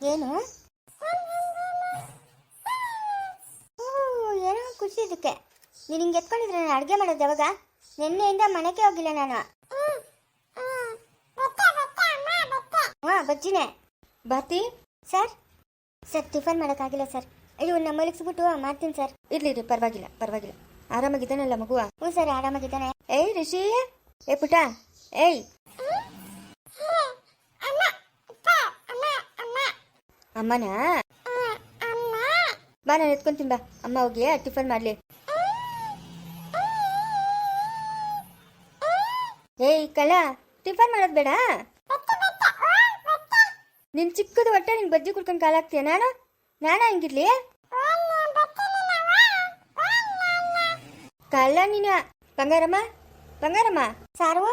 ಏನು? ಓ, ಏನೋ ಖುಷಿ ಇದಕ್ಕೆ. ನೀನು ಹಿಂಗೆ ಎತ್ಕೊಂಡಿದ್ರೆ ನಾನು ಅಡುಗೆ ಮಾಡೋದು ಯಾವಾಗ? ನಿನ್ನೆಯಿಂದ ಮನೆಗೆ ಹೋಗಿಲ್ಲ ನಾನು. ಹಾಂ ಬಜ್ಜಿನೇ. ಬಾತಿ? ಸರ್? ಸರ್ ಟಿಫನ್ ಮಾಡೋಕ್ಕಾಗಿಲ್ಲ ಸರ್. ಅಯ್ಯೋ ನಮ್ಮ ಮಲಗಿಸ್ಬಿಟ್ಟು ಮಾಡ್ತೀನಿ ಸರ್. ಇರ್ಲಿ ಇರ್ಲಿ ಪರವಾಗಿಲ್ಲ ಪರವಾಗಿಲ್ಲ. ಆರಾಮಾಗಿದ್ದಾನಲ್ಲ ಮಗುವ ಹ್ಞೂ ಸರ್ ಆರಾಮಾಗಿದ್ದಾನೆ. ಏಯ್ ರಿಷಿ! ಏ ಪುಟ! ಏಯ್! ಅಮ್ಮನಾ? ಬಾ, ನಾನು ಎತ್ಕೊಂತೀನಿ ಬಾ. ಅಮ್ಮ ಹೋಗಿ ಟಿಫನ್ ಮಾಡ್ಲಿ. ಏಯ್ ಕಳ ಟಿಫನ್ ಮಾಡೋದು ಬೇಡ? ನಿನ್ ಚಿಕ್ಕದ ಹೊಟ್ಟೆ, ನಿನ್ ಬಜ್ಜಿ ಕುಡ್ಕೊಂಡು ಕಾಲಾಗ್ತೀಯ? ನಾನು? ನಾನ ಹಂಗಿರ್ಲಿ? ಕಲ್ಲ ನೀನ, ಬಂಗಾರಮ್ಮ? ಬಂಗಾರಮ್ಮ ಸಾರ್ವ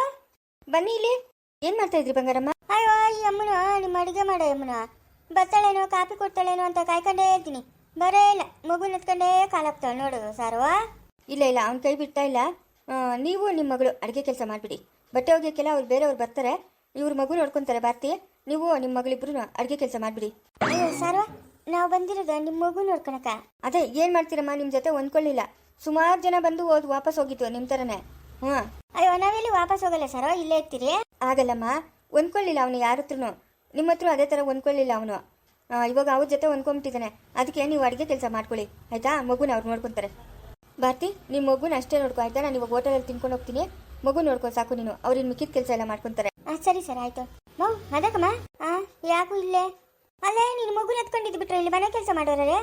ಬನ್ನಿ ಇಲ್ಲಿ. ಏನ್ ಮಾಡ್ತಾ ಇದ್ರಿ, ಬಂಗಾರಮ್ಮ? ಅಯ್ಯೋ, ಈ ಅಮ್ಮನ, ನಿಮ್ಮ ಅಡುಗೆ ಮಾಡ, ಅಮ್ಮನ. ಬರ್ತಾಳೇನೋ ಕಾಪಿ ಕೊಡ್ತಾಳೇನೋ ಅಂತ ಕಾಯ್ಕೊಂಡೇ ಇರ್ತೀನಿ. ಬರೇ ಇಲ್ಲ ಮಗು ಎತ್ಕೊಂಡೇ ಕಾಲಾಗ್ತಾಳೆ ನೋಡೋದು ಸಾರ್ವಾ. ಇಲ್ಲ ಇಲ್ಲ ಅವ್ನ ಕೈ ಬಿಡ್ತಾ ಇಲ್ಲ. ನೀವು ನಿಮ್ಮ ಮಗಳು ಅಡುಗೆ ಕೆಲಸ ಮಾಡಿಬಿಡಿ. ಬಟ್ಟೆ ಒಗೆಯಕ್ಕೆಲ್ಲ ಅವ್ರು ಬೇರೆಯವ್ರು ಬರ್ತಾರೆ. ಇವ್ರ ಮಗು ನೋಡ್ಕೊಂತಾರೆ ಬಾರ್ತಿ. ನೀವು ನಿಮ್ಮ ಮಗಳಿಬ್ಬರು ಅಡುಗೆ ಕೆಲಸ ಮಾಡಿಬಿಡಿ. ಅಯ್ಯೋ ಸಾರು ನಾವು ಬಂದಿರೋದು ನಿಮ್ಮ ಮಗು ನೋಡ್ಕೊಳಕ. ಅದೇ ಏನು ಮಾಡ್ತೀರಮ್ಮ ನಿಮ್ಮ ಜೊತೆ ಹೊಂದ್ಕೊಳ್ಳಿಲ್ಲ ಸುಮಾರು ಜನ ಬಂದು ಹೋದ್ ವಾಪಸ್ ಹೋಗಿತ್ತು ನಿಮ್ಮ ಥರನೇ ಹಾಂ ಅಯ್ಯೋ ನಾವೆಲ್ಲಿ ವಾಪಸ್ ಹೋಗಲ್ಲ ಸರ್ ಇಲ್ಲೇ ಇರ್ತೀರಿ? ಆಗಲ್ಲಮ್ಮ ಹೊಂದ್ಕೊಳ್ಳಿಲ್ಲ ಅವನು ಯಾರ ಹತ್ರನು. ನಿಮ್ಮ ಹತ್ರ ಅದೇ ಥರ ಹೊಂದ್ಕೊಳ್ಳಿಲ್ಲ ಅವನು. ಇವಾಗ ಅವ್ರ ಜೊತೆ ಹೊಂದ್ಕೊಂಬಿಟ್ಟಿದ್ದಾನೆ. ಅದಕ್ಕೆ ನೀವು ಅಡುಗೆ ಕೆಲಸ ಮಾಡ್ಕೊಳ್ಳಿ. ಆಯ್ತಾ? ಮಗುನ ಅವ್ರು ನೋಡ್ಕೊತಾರೆ. ಭಾರತಿ ನಿಮ್ಮ ಮಗುನ ಅಷ್ಟೇ ನೋಡ್ಕೊ, ಆಯ್ತಾ? ನಾನು ಇವಾಗ ಹೋಟೆಲಲ್ಲಿ ತಿನ್ಕೊಂಡು ಹೋಗ್ತೀನಿ. ಮಗು ನೋಡ್ಕೊ, ಸಾಕು ನೀನು. ಅವ್ರಿನ್ ಮಿಕ್ಕಿದ ಕೆಲಸ ಎಲ್ಲ ಮಾಡ್ಕೊತಾರೆ. ಹಾಂ ಸರಿ ಸರ್, ಆಯ್ತು. ಮೌ ಅದಕ್ಕಮ್ಮ ಹಾಂ ಯಾಕೂ ಇಲ್ಲೇ? ಅಲ್ಲೇ, ನೀನು ಮಗುನ ಎತ್ಕೊಂಡಿದ್ದು ಬಿಟ್ರೆ ಇಲ್ಲಿ ಮನೆ ಕೆಲಸ ಮಾಡೋರೇ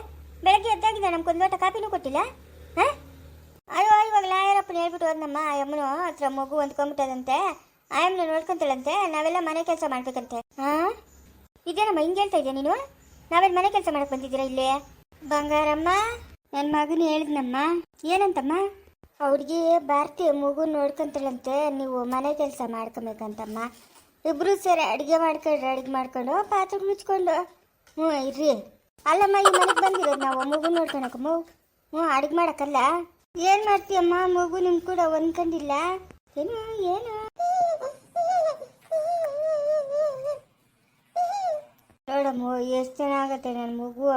ಬೆಳಗ್ಗೆ ಎದ್ದಾಗಿದ್ದ ನಮ್ಗೊಂದು ಲೋಟ ಕಾಪಿನೂ ಕೊಟ್ಟಿಲ್ಲ? ಹಾಂ ಅಯ್ಯೋ, ಇವಾಗ ಲಾಯರಪ್ಪನ ಹೇಳ್ಬಿಟ್ಟು ಹೋದ್ನಮ್ಮ ಯಮ್ಮನು ಹತ್ರ ಮಗು ಹೊಂದ್ಕೊಂಬಿಟ್ಟದಂತೆ ಆ ಅಮ್ಮನ ನೋಡ್ಕೊಂತಾಳಂತೆ ನಾವೆಲ್ಲ ಮನೆ ಕೆಲಸ ಮಾಡ್ಬೇಕಂತೆ. ಹಾ? ಇದೇನಮ್ಮ, ಹಿಂಗೆ ಹೇಳ್ತಾ ಇದೆಯಾ ನೀನು? ನಾವೇನು ಮನೆ ಕೆಲಸ ಮಾಡಕ್ ಬಂದಿದ್ದೀರಾ ಇಲ್ಲಿ? ಬಂಗಾರಮ್ಮ ನನ್ನ ಮಗನ ಹೇಳಿದ್ನಮ್ಮ. ಏನಂತಮ್ಮ? ಅವ್ರಿಗೆ ಭಾರತಿ ಮಗು ನೋಡ್ಕೊಂತಾಳಂತೆ ನೀವು ಮನೆ ಕೆಲಸ ಮಾಡ್ಕೊಬೇಕಂತಮ್ಮ. ಇಬ್ರು ಸೇರಿ ಅಡುಗೆ ಮಾಡ್ಕೊಂಡ್ರೆ ಅಡುಗೆ ಮಾಡ್ಕೊಂಡು ಪಾತ್ರೆ ಮುಚ್ಕೊಂಡು. ಹ್ಞೂ, ಇರ್ರಿ. ಅಲ್ಲಮ್ಮ, ಈ ಮನೆಗೆ ಬಂದಿರೋದು ನಾವು, ಮಗು ನೋಡ್ಕೊಳಕ ಮಗು ಹ್ಞೂ, ಅಡುಗೆ ಮಾಡೋಕ್ಕಲ್ಲ ಏನು ಮಾಡ್ತೀಯಮ್ಮ, ಮಗು ನಿಮ್ಮ ಕೂಡ ಹೊಂದ್ಕೊಂಡಿಲ್ಲ? ಏನು ಏನು. ನೋಡಮ್ಮ, ಎಷ್ಟು ಚೆನ್ನಾಗತ್ತೆ ನನ್ನ ಮಗು?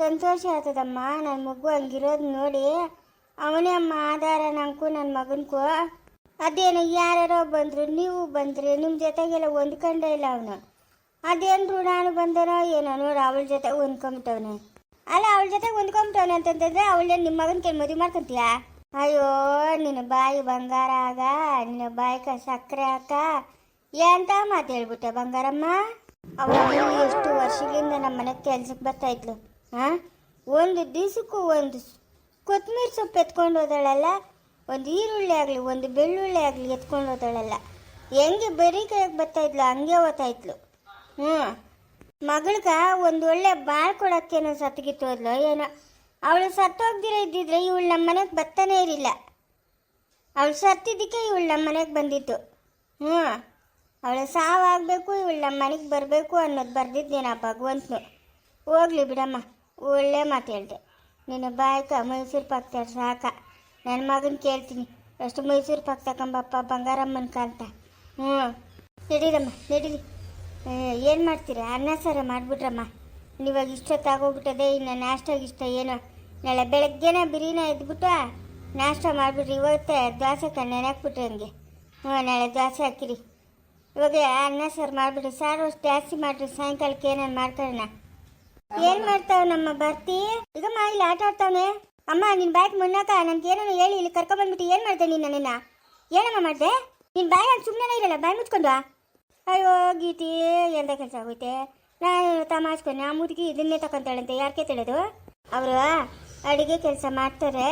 ಸಂತೋಷ ಆಗ್ತದಮ್ಮ ನನ್ನ ಮಗು ಹಂಗಿರೋದು ನೋಡಿ. ಅವನೇ ಅಮ್ಮ ಆಧಾರ ನಂಗೂ ನನ್ನ ಮಗನಿಗೂ ಅದೇನು, ಯಾರ್ಯಾರೋ ಬಂದರು, ನೀವು ಬಂದ್ರಿ ನಿಮ್ಮ ಜೊತೆಗೆಲ್ಲ ಹೊಂದ್ಕೊಂಡೇ ಇಲ್ಲ ಅವನು. ಅದೇನು ನಾನು ಬಂದನೋ ಏನೋ ನೋಡು, ಅವಳ ಜೊತೆ ಹೊಂದ್ಕೊಂಬಿಟ್ಟವನೆ. ಅಲ್ಲ, ಅವಳ ಜೊತೆ ಹೊಂದ್ಕೊಂಬಿಟ್ಟವನೆ ಅಂತಂತಂದ್ರೆ ಅವಳೇ ನಿಮ್ಮ ಮಗನ ಕೇಳಿ ಮದುವೆ ಮಾಡ್ಕೊಂತೀಯಾ? ಅಯ್ಯೋ, ನಿನ್ನ ಬಾಯಿ ಬಂಗಾರ ಆಗ, ನಿನ್ನ ಬಾಯಿಕ ಸಕ್ಕರೆ ಹಾಕ. ಎಂತ ಮಾತು ಹೇಳ್ಬಿಟ್ಟೆ ಬಂಗಾರಮ್ಮ? ಅವಳು ಎಷ್ಟು ವರ್ಷಗಳಿಂದ ನಮ್ಮ ಮನೆಗೆ ಕೆಲ್ಸಕ್ಕೆ ಬರ್ತಾ ಇದ್ಲು? ಹಾ ಒಂದು ದಿವಸಕ್ಕೂ ಒಂದು ಕೊತ್ತಂಬರಿ ಸೊಪ್ಪು ಎತ್ಕೊಂಡು ಹೋದಳಲ್ಲ? ಒಂದು ಈರುಳ್ಳಿ ಆಗಲಿ, ಒಂದು ಬೆಳ್ಳುಳ್ಳಿ ಆಗಲಿ ಎತ್ಕೊಂಡು ಹೋದಳಲ್ಲ? ಹೆಂಗೆ ಬರೀ ಕೈಯಾಗ ಬರ್ತಾ ಇದ್ಲು? ಹಂಗೆ ಓದ್ತಾ ಇದ್ಲು. ಹ್ಞೂ. ಮಗಳ್ಗ ಒಂದು ಒಳ್ಳೆ ಬಾಳ್ ಕೊಡೋಕ್ಕೇನೋ ಸತ್ತಗಿತ್ತು ಹೋದ್ಲು, ಏನೋ. ಅವಳು ಸತ್ತೋಗ್ದಿರ ಇದ್ದಿದ್ರೆ ಇವಳು ನಮ್ಮ ಮನೆಗೆ ಬರ್ತಾನೆ ಇರಲಿಲ್ಲ. ಅವಳು ಸತ್ತಿದ್ದಕ್ಕೆ ಇವಳು ನಮ್ಮ ಮನೆಗೆ ಬಂದಿತ್ತು ಹ್ಞೂ. ಅವಳು ಸಾವಾಗಬೇಕು, ಇವಳು ನಮ್ಮ ಮನೆಗೆ ಬರಬೇಕು ಅನ್ನೋದು ಬರ್ದಿದ್ದೇನ ಭಗವಂತನು. ಹೋಗ್ಲಿ ಬಿಡಮ್ಮ, ಒಳ್ಳೆ ಮಾತು ಹೇಳಿದೆ. ನಿನ್ನ ಬಾಯ್ಕ, ಮೈಸೂರು ಪಾಕ್ ತರ್ ಸಾಕ. ನನ್ನ ಮಗನ ಕೇಳ್ತೀನಿ. ಅಷ್ಟು ಮೈಸೂರು ಪಾಕ್ ತಗೊಂಬಪ್ಪ, ಬಂಗಾರಮ್ಮನ ಕಾಂತ. ಹ್ಞೂ. ನಡೀರಮ್ಮ, ನಡೀರಿ. ಏನು ಮಾಡ್ತೀರಾ? ಅನ್ನ ಸಾರ ಮಾಡಿಬಿಟ್ರಮ್ಮ. ನೀವಾಗ ಇಷ್ಟೊತ್ತಾಗೋಗ್ಬಿಟ್ಟದೆ ಇನ್ನು ನಾಷ್ಟಾಗಿ ಇಷ್ಟ ಏನು? ನಾಳೆ ಬೆಳಗ್ಗೆನ ಬಿರಿನ ಎದ್ಬಿಟ್ಟು ನಾಷ್ಟ ಮಾಡಿಬಿಟ್ರಿ ಇವತ್ತೇ ದೋಸೆ ಕಣ್ಣು ಹಾಕ್ಬಿಟ್ರಿ ಹಂಗೆ. ಹ್ಞೂ, ನಾಳೆ ದೋಸೆ ಹಾಕಿರಿ. ಇವಾಗ ಅನ್ನ ಸಾರು ಮಾಡಿಬಿಡ್ರಿ. ಸಾರು ಟ್ಯಾಕ್ಸಿ ಜಾಸ್ತಿ ಮಾಡಿರಿ. ಸಾಯಂಕಾಲಕ್ಕೆ ಏನಾರು ಮಾಡ್ಕೊಳ್ಳೋಣ ಏನ್ ಮಾಡ್ತಾವ ನಮ್ಮ ಬರ್ತಿ? ಈಗ ಮಾ ಇಲ್ಲಿ ಆಟ ಆಡ್ತಾವನೆ. ಅಮ್ಮ ನಿನ್ ಬಾಯ್ಗೆ ಮುನ್ನಾಕ ನನ್ಗೆ ಏನೋ ಹೇಳಿ ಇಲ್ಲಿ ಕರ್ಕೊಂಡ್ಬಂದ್ಬಿಟ್ಟು ಏನ್ ಮಾಡ್ದೆ ನೀನ್ ನನ್ನನ್ನ? ಏನಮ್ಮ ಮಾಡ್ದೆ? ನಿನ್ ಬಾಯ್ ಸುಮ್ಮನೆ ಇರಲ್ಲ ಬಾಯ್ ಮುಚ್ಕೊಂಡು ಅಯ್ಯೋ ಗೀತಿ ಎಲ್ಲ ಕೆಲಸ ಆಗೋಯ್ತೆ? ನಾನು ತಮಾಸ್ಕೊಂಡು ಆ ಮುದುಕಿ ಇದನ್ನೇ ತಕೊಂತಾಳಂತೆ ಯಾಕೆ ತಿಳಿದು? ಅವರು ಅಡಿಗೆ ಕೆಲಸ ಮಾಡ್ತಾರೆ.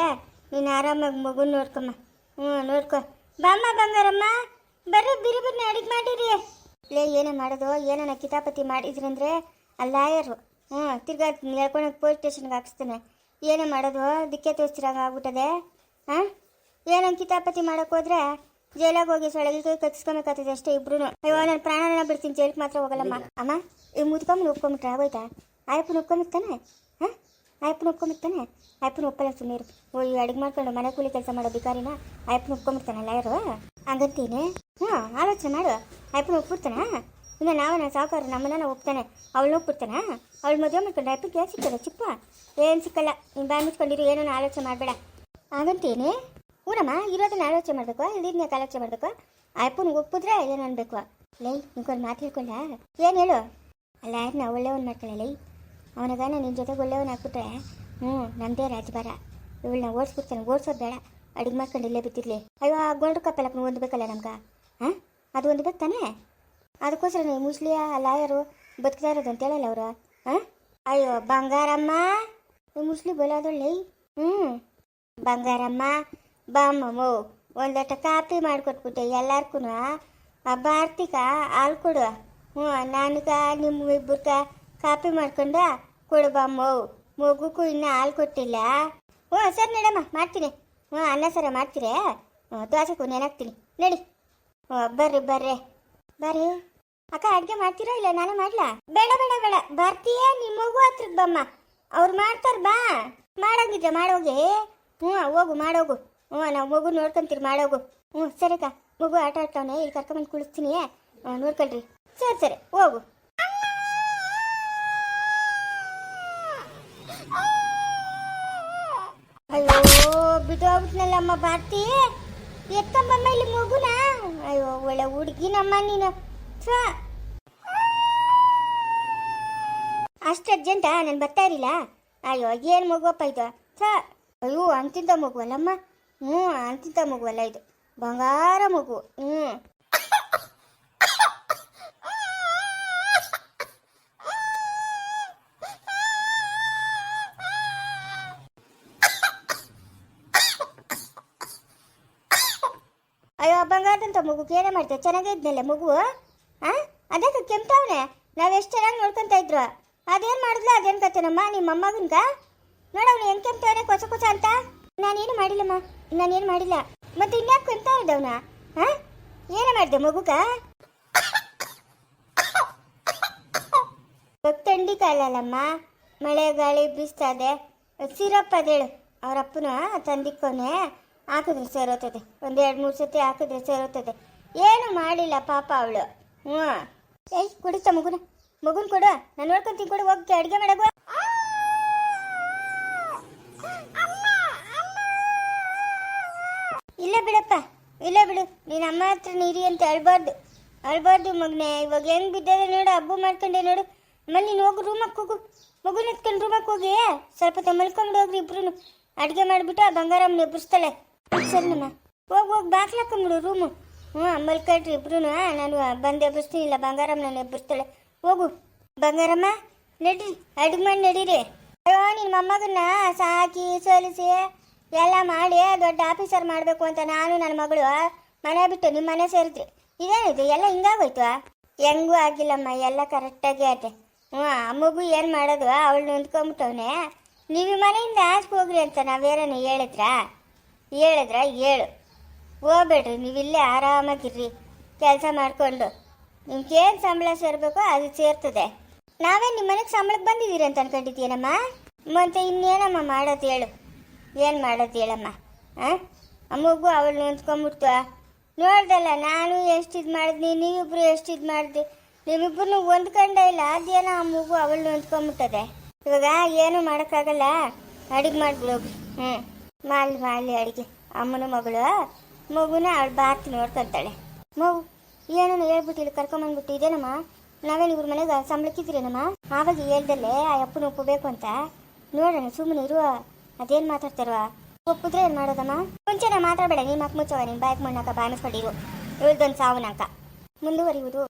ನೀನು ಆರಾಮಾಗಿ ಮಗು ನೋಡ್ಕೊಮ್ಮ ಹ್ಞೂ ನೋಡ್ಕೊ. ಬಾಮ್ಮ ಬಂಗಾರಮ್ಮ. ಬರ್ರಿ, ಬಿರಿ ಬಿರು ಅಡಿಗೆ ಮಾಡಿರಿ. ಲೇ, ಏನೇ ಮಾಡೋದು? ಏನನ ಕಿತಾಪತಿ ಮಾಡಿದ್ರಂದ್ರೆ ಆ ಲಾಯರು. ಹ್ಞೂ, ತಿರ್ಗಾ ಹೇಳ್ಕೊಂಡು ಪೊಲೀಸ್ ಸ್ಟೇಷನ್ಗೆ ಹಾಕಿಸ್ತಾನೆ. ಏನೇ ಮಾಡೋದು? ದಿಕ್ಕೆ ತೋರಿಸ್ತಿರಂಗೆ ಆಗ್ಬಿಟ್ಟದೆ? ಹಾಂ? ಏನೋ ಕಿತಾಪತಿ ಮಾಡಕ್ಕೆ ಹೋದ್ರೆ ಜೈಲಾಗ ಹೋಗಿ ಸೊಳಗಿ ಕೈ ಕಚ್ಕೊಬೇಕಾಗ್ತದೆ ಅಷ್ಟೇ ಇಬ್ರು ಅಯ್ಯೋ, ನಾನು ಪ್ರಾಣನ ಬಿಡ್ತೀನಿ ಜೈಲಿಗೆ ಮಾತ್ರ ಹೋಗಲ್ಲಮ್ಮ. ಅಮ್ಮ, ಈ ಮುದ್ಕೊಂಬ ಒಪ್ಕೊಂಬಿಟ್ರೆ ಆಗೋಯ್ತಾ? ಆಯಪ್ಪನ ಒಪ್ಕೊಂಬಿಡ್ತಾನೆ ಹಾಂ? ಆಯಪ್ಪನ ಒಪ್ಕೊಂಬಿಡ್ತಾನೆ ಆಯಪ್ಪನ ಒಪ್ಪಲ್ಲ ಸುಮ್ಮನೆ ಓ ಅಡಿಗೆ ಮಾಡ್ಕೊಂಡು ಮನೆ ಕೂಲಿ ಕೆಲಸ ಮಾಡೋ ಬಿಕಾರಿನ ಆಯಪ್ಪನ ಒಪ್ಕೊಂಬಿಡ್ತಾನಲ್ಲ ಯಾರು ಹಂಗಂತೀನಿ ಹ್ಞೂ ಆಲೋಚನೆ ಮಾಡು. ಆಯಪ್ಪನ ಒಪ್ಬಿಡ್ತಾನ ಇನ್ನು ನಾವನ ಸಾವುಕಾರ ನಮ್ಮನ್ನ ನಾವು ಒಪ್ತಾನೆ ಅವಳನ್ನ ಹೋಗ್ಬಿಡ್ತಾನ ಅವಳು ಮದುವೆ ಮಾಡ್ಕೊಂಡು ಅಪ್ಪಕ್ಕೆ ಯಾಕೆ ಸಿಕ್ಕಲ್ಲ ಚಿಪ್ಪ. ಏನು ಸಿಕ್ಕಲ್ಲ, ನೀನು ಬಾಯ್ ಮುಚ್ಕೊಂಡಿರು ಏನೋ ಆಲೋಚನೆ ಮಾಡಬೇಡ. ಹಾಗಂತೇನೆ ಊರಮ್ಮ, ಇರೋದನ್ನ ಆಲೋಚನೆ ಮಾಡಬೇಕು, ಇಲ್ಲಿದ್ನ ಆಲೋಚನೆ ಮಾಡಬೇಕು. ಅಪ್ಪನ ಒಪ್ಪಿದ್ರೆ ಏನು ಅನ್ಬೇಕು? ಲೈ, ನಿಂಗೊಂದು ಮಾತು ಹೇಳ್ಕೊಂಡ? ಏನು ಹೇಳು? ಅಲ್ಲ ಯಾರನ್ನ ಒಳ್ಳೆಯವನ್ ಮಾಡ್ಕೊಳ್ಳ ಲೈ? ಅವನಿಗ ನಿನ್ನ ಜೊತೆಗೆ ಒಳ್ಳೆಯವನ್ ಹಾಕ್ಬಿಟ್ರೆ ಹ್ಞೂ ನಮ್ಮದೇ ರಾಜಭಾರ ಇವಳನ್ನ ಓಡಿಸ್ಬಿಡ್ತಾನೆ, ಓಡಿಸೋದು ಬೇಡ. ಅಡಿಗೆ ಮಾಡ್ಕೊಂಡು ಇಲ್ಲೇ ಬಿತ್ತಿರ್ಲಿ ಅಯ್ಯೋ, ಆ ಗೋಲ್ಡ್ ಕಪ್ ಎಲ್ಲ ಒಂದು ಬೇಕಲ್ಲ ನಮ್ಗೆ? ಹಾಂ ಅದು ಒಂದು ಬೇಕು ತಾನೇ? ಅದಕ್ಕೋಸ್ಕರ ನೀವು ಮುಸ್ಲಿಯ ಲಾಯರು ಬದುಕ್ತಾ ಇರೋದು ಅಂತ ಹೇಳಲ್ಲ ಅವರು. ಹಾಂ ಅಯ್ಯೋ, ಬಂಗಾರಮ್ಮ. ಮುಸ್ಲಿ ಬೋಲಾದೊಳ್ಳಿ ಹ್ಞೂ ಬಂಗಾರಮ್ಮ ಬಾಮ್ಮಮ್ಮು ಒಂದಟ ಕಾಪಿ ಮಾಡಿಕೊಟ್ಬಿಟ್ಟೆ ಎಲ್ಲಾರ್ಗೂ ಆ? ಭಾರತಿಕ ಹಾಲು ಕೊಡು. ಹ್ಞೂ ನಾನೀಗ ನಿಮ್ಮ ಇಬ್ಬರ್ಗ ಕಾಪಿ ಮಾಡ್ಕೊಂಡ ಕೊಡು ಬಾಮ್ಮ ಮಗುಕ್ಕೂ ಇನ್ನೂ ಹಾಲು ಕೊಟ್ಟಿಲ್ಲ. ಹ್ಞೂ ಸರಿ ನೀಡಮ್ಮ, ಮಾಡ್ತೀನಿ. ಹ್ಞೂ, ಅನ್ನ ಸರ ಮಾಡ್ತೀರೇ? ದೋಸೆಗೂ ನೆನಾಕ್ತೀನಿ ನಡಿ. ಬರ್ರಿ ಬರ್ರಿ. ಬರ್ರಿ. ಅಕ್ಕ, ಅಡುಗೆ ಮಾಡ್ತೀರೋ ಇಲ್ಲ ನಾನೇ ಮಾಡ್ಲಾ? ಬೇಡ ಬೇಡ ಬೇಡ. ಬರ್ತೀಯ ನಿಮ್ಮ ಮಗು ಹತ್ರಕ್ಕೆ ಬಮ್ಮ. ಅವ್ರು ಮಾಡ್ತಾರ ಬಾ. ಮಾಡೋಗಿದ್ರೆ ಮಾಡೋಗಿ ಹ್ಞೂ, ಹೋಗು ಮಾಡೋಗು ಹ್ಞೂ, ನಾವು ಮಗು ನೋಡ್ಕೊಂತೀರಿ ಮಾಡೋಗು ಹ್ಞೂ, ಸರಿ ಅಕ್ಕ. ಮಗು ಆಟ ಆಡ್ತಾವನೆ, ಇಲ್ಲಿ ಕರ್ಕೊಂಬಂದು ಕುಳಿಸ್ತೀನಿ. ನೋಡ್ಕೊಳ್ರಿ. ಸರಿ ಸರಿ, ಹೋಗು. ಬಿದ್ದೋಗ್ಬಿಟ್ನಲ್ಲಮ್ಮ ಭಾರತಿ? ಎತ್ತಮ್ಮ ಇಲ್ಲಿ ಮಗುನ? ಅಯ್ಯೋ, ಒಳ್ಳೆ ಹುಡುಗಿನಮ್ಮ ನೀನು. ಛ. ಅಷ್ಟು ಅರ್ಜೆಂಟಾ ನಾನು ಬರ್ತಾ ಇರಲಿಲ್ಲ. ಅಯ್ಯೋ, ಏನು ಮಗುವಪ್ಪ ಇದು? ಛ. ಅಯ್ಯೋ, ಅಂತಿಂತ ಮಗುವಲ್ಲಮ್ಮ ಹ್ಞೂ ಅಂತಿಂತ ಮಗುವಲ್ಲ ಇದು. ಬಂಗಾರ ಮಗು. ಹ್ಞೂ ಬಂಗಾರದಂತ ಮಗು ಏನೇ ಮಾಡ್ತೇವೆ ಚೆನ್ನಾಗೇ ಮಗು? ಹಾಂ ಅದಕ್ಕೆ ಕೆಮ್ತಾವನೆ ನಾವು ಎಷ್ಟು ಚೆನ್ನಾಗಿ ನೋಡ್ಕೊಂತ ಇದ್ರು. ಅದೇನು ಮಾಡಿದ್ಲು? ಅದೇನು ಕತ್ತೇನಮ್ಮ ನಿಮ್ಮ ಅಮ್ಮಗನ್ಗ? ನೋಡವ್ನು ಹೆಂಗೆ ಕೆಮ್ತಾವನೆ ಕೊಚ ಕೊಚ ಅಂತ. ನಾನೇನು ಮಾಡಿಲ್ಲಮ್ಮ. ನಾನೇನು ಮಾಡಿಲ್ಲ. ಮತ್ತೆ ಇನ್ಯಾಕೆ ಕೆಮ್ತಾ ಇದ್ದವನ ಹಾಂ ಏನೇ ಮಾಡಿದೆ ಮಗುಗ? ಥಂಡಿ ಕಾಲಲ್ಲಮ್ಮ. ಮಳೆ ಗಾಳಿ ಬೀಸ್ತದೆ ಸಿರಪ್ ಅದೇಳು. ಅವರಪ್ಪನ ತಂದಿಕ್ಕೋನೆ. ಹಾಕಿದ್ರೆ ಸೇರೋತದೆ. ಒಂದು ಎರಡು ಮೂರು ಸತಿ ಹಾಕಿದ್ರೆ ಸೇರೋತದೆ. ಏನು ಮಾಡಿಲ್ಲ ಪಾಪ ಅವಳು. ಹ್ಞೂ ಏಯ್ ಕುಡಿತ ಮಗುನ. ಮಗುನ ಕೊಡು. ನಾನು ನೋಡ್ಕೊಂತೀನಿ ಕೊಡು ಹೋಗಿ ಅಡುಗೆ ಮಾಡಗು ಇಲ್ಲ ಬಿಡಪ್ಪ. ಇಲ್ಲ ಬಿಡು. ನೀನು ಅಮ್ಮ ಹತ್ರ ನೀರಿ ಅಂತ ಹೇಳ್ಬಾರ್ದು. ಅಳ್ಬಾರ್ದು ಮಗನೇ. ಇವಾಗ ಹೆಂಗ್ ಬಿದ್ದದೆ ನೋಡು ಹಬ್ಬ ಮಾಡ್ಕೊಂಡೆ ನೋಡು. ಆಮೇಲೆ ನೀನು ಹೋಗು ರೂಮಕ್ಕೆ ಹೋಗು. ಮಗುನ ಎತ್ಕೊಂಡು ರೂಮಕ್ಕೆ ಹೋಗಿ. ಸ್ವಲ್ಪ ಹೊತ್ತು ಮಲ್ಕೊಂಡು ಹೋಗ್ರಿ ಇಬ್ರು ಅಡುಗೆ ಮಾಡಿಬಿಟ್ಟು ಆ ಬಂಗಾರಮ್ಮನ ಎಬ್ಬರಿಸ್ತಾಳೆ ಸರಿನಮ್ಮ ಹೋಗಿ ಹೋಗಿ ಬಾಕ್ಲಾಕೊಂಬಿಡು ರೂಮು ಹ್ಞೂ ಮಲ್ಕೊಳ್ರಿ ಇಬ್ರು ನಾನು ಬಂದು ಎಬ್ಬರಿಸ್ತೀನಿ ಇಲ್ಲ ನಾನು ಎಬ್ಬರಿಸ್ತಾಳೆ ಹೋಗು. ಬಂಗಾರಮ್ಮ ನಡೀರಿ ಅಡುಗೆ ಮಾಡಿ ನಡೀರಿ. ಅಯ್ಯೋ ನಿನ್ನ ಮೊಮ್ಮಗನ್ನ ಸಾಕಿ, ಸೋಲಿಸಿ, ಎಲ್ಲ ಮಾಡಿ ದೊಡ್ಡ ಆಫೀಸರ್ ಮಾಡಬೇಕು ಅಂತ ನಾನು ನನ್ನ ಮಗಳು, ಮನೆ ಬಿಟ್ಟು ನಿಮ್ಮ ಮನೆ ಸೇರಿದ್ರಿ ಇದೇನಿದು? ಎಲ್ಲ ಹಿಂಗಾಗೋಯ್ತು? ಹೆಂಗೂ ಆಗಿಲ್ಲಮ್ಮ, ಎಲ್ಲ ಕರೆಕ್ಟಾಗಿ ಆಯ್ತೆ ಹ್ಞೂ ಆ ಮಗು ಏನು ಮಾಡೋದು? ಅವಳು ನೊಂದ್ಕೊಂಬಿಟ್ಟವನೆ. ನೀವು ಮನೆಯಿಂದ ಆಚೆ ಹೋಗ್ರಿ ಅಂತ ನಾವೇನೇ ಹೇಳಿದ್ರಾ? ಹೇಳಿದ್ರ? ಹೇಳು. ಹೋಗ್ಬೇಡ್ರಿ ನೀವಿಲ್ಲೇ ಆರಾಮಾಗಿರ್ರಿ. ಕೆಲಸ ಮಾಡಿಕೊಂಡು. ನಿಮ್ಗೇನು ಸಂಬಳ ಸೇರಬೇಕೋ ಅದು ಸೇರ್ತದೆ. ನಾವೇ ನಿಮ್ಮ ಮನೆಗೆ ಸಂಬಳಕ್ಕೆ ಬಂದಿದ್ದೀರಿ ಅಂತ ಅನ್ಕೊಂಡಿದ್ದೀನಮ್ಮ ಮತ್ತೆ ಇನ್ನೇನಮ್ಮ ಮಾಡೋದು ಹೇಳು. ಏನು ಮಾಡೋದು ಹೇಳಮ್ಮ? ಹಾಂ ಆ ಮಗು ಅವಳು ನೊಂದ್ಕೊಂಬಿಡ್ತು ನೋಡ್ದಲ್ಲ, ನಾನು ಎಷ್ಟು ಇದು ಮಾಡಿದ್ನಿ ನೀವಿಬ್ರು ಎಷ್ಟು ಇದು ಮಾಡಿದ್ವಿ ನೀವಿಬ್ರು ಹೊಂದ್ಕೊಂಡೇ ಇಲ್ಲ, ಅದೇನೋ ಆ ಮಗು ಅವಳು ನೋಂದ್ಕೊಂಬಿಟ್ಟದೆ ಇವಾಗ ಏನು ಮಾಡೋಕ್ಕಾಗಲ್ಲ? ಅಡುಗೆ ಮಾಡ್ಬಿಡೋಗಿ ಹ್ಞೂ ಮಾಡಲಿ ಮಾಡಲಿ ಅಡಿಗೆ. ಅಮ್ಮನ ಮಗಳು, ಮಗುನ ಅವಳು ಬಾರ್ತಿ ನೋಡ್ಕೊಂತಾಳೆ. ಮಗು ಏನೋ ಹೇಳ್ಬಿಟ್ಟಿಲ್ಲ ಕರ್ಕೊಂಬಂದ್ಬಿಟ್ಟು ಇದೇನಮ್ಮ ನಾವೇನು ಇವ್ರ ಮನೆಗೆ ಸಂಬಳಕ್ಕಿದ್ರೇನಮ್ಮ ಆವಾಗ ಹೇಳ್ದಲ್ಲೇ ಆ ಅಪ್ಪನ ಒಪ್ಪಬೇಕು ಅಂತ. ನೋಡೋಣ ಸುಮ್ಮನೆ ಇರುವ, ಅದೇನು ಮಾತಾಡ್ತಾರವ ಒಪ್ಪಿದ್ರೆ ಏನು ಮಾಡೋದಮ್ಮ? ಮುಂಚೆನೆ ಮಾತಾಡಬೇಡ, ನಿಮ್ಮ ಮಕ್ಕ ಮುಚ್ಚವ ನೀನು ಬಾಯ್ಕ್ ಮಣ್ಣಾಕ ಬಾಯಿಸ್ಕೊಂಡಿರು ಸಾವು ನಾಕ. ಮುಂದುವರಿಯುವುದು